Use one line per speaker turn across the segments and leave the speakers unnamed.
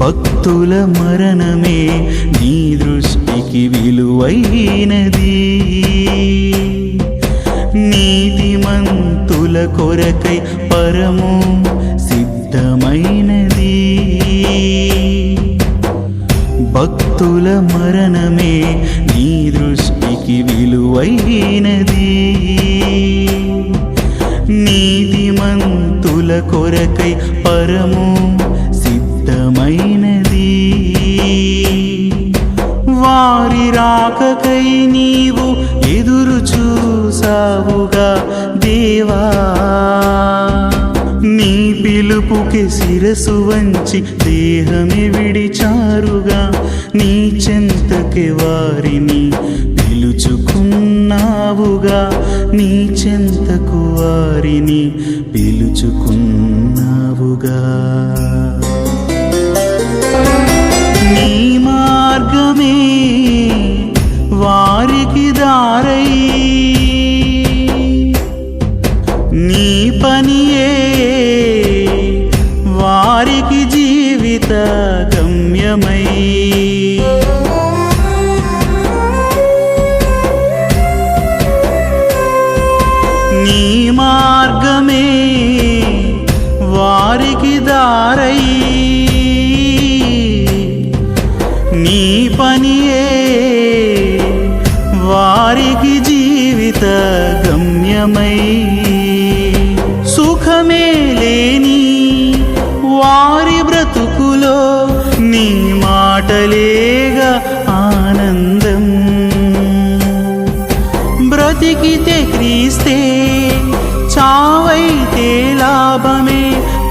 భక్తుల మరణమే నీ దృష్టికి విలువైనది. నీతిమంతుల కొరకై పరము సిద్ధమైనది. భక్తుల మరణమే నీ దృష్టికి విలువైనది. నీతిమంతుల కొరకై పరము నీవు ఎదురు చూసావుగా దేవా. నీ పిలుపుకి శిరసు వంచి దేహమే విడిచారుగా. నీ చెంతకి వారిని పిలుచుకున్నావుగా. నీ చెంతకు వారిని పిలుచుకున్నావుగా. పనియే. వారికి జీవిత గమ్యమై. నీ మార్గమే వారికి దారై. నీ పనియే వారికి జీవిత గమ్యమై. బ్రతికితే క్రీస్తే చావైతే లాభమే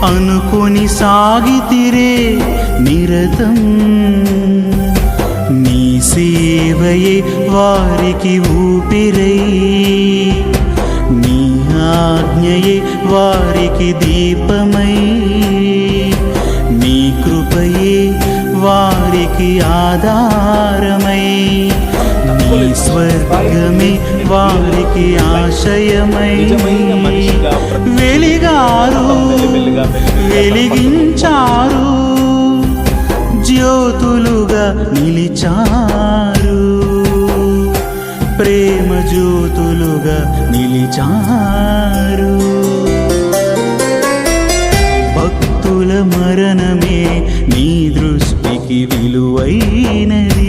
అనుకొని సాగితిరే నిరతం. నీ సేవయే వారికి ఊపిరై నీ ఆజ్ఞయే వారికి దీపమై నీ కృపయే వారికి ఆధారమై ఈ స్వర్గమే వారికి ఆశయమై. వెలిగారు వెలిగించారు జ్యోతులుగా నిలిచారు. ప్రేమ జ్యోతులుగా నిలిచారు. భక్తుల మరణమే నీ దృష్టికి విలువైనది.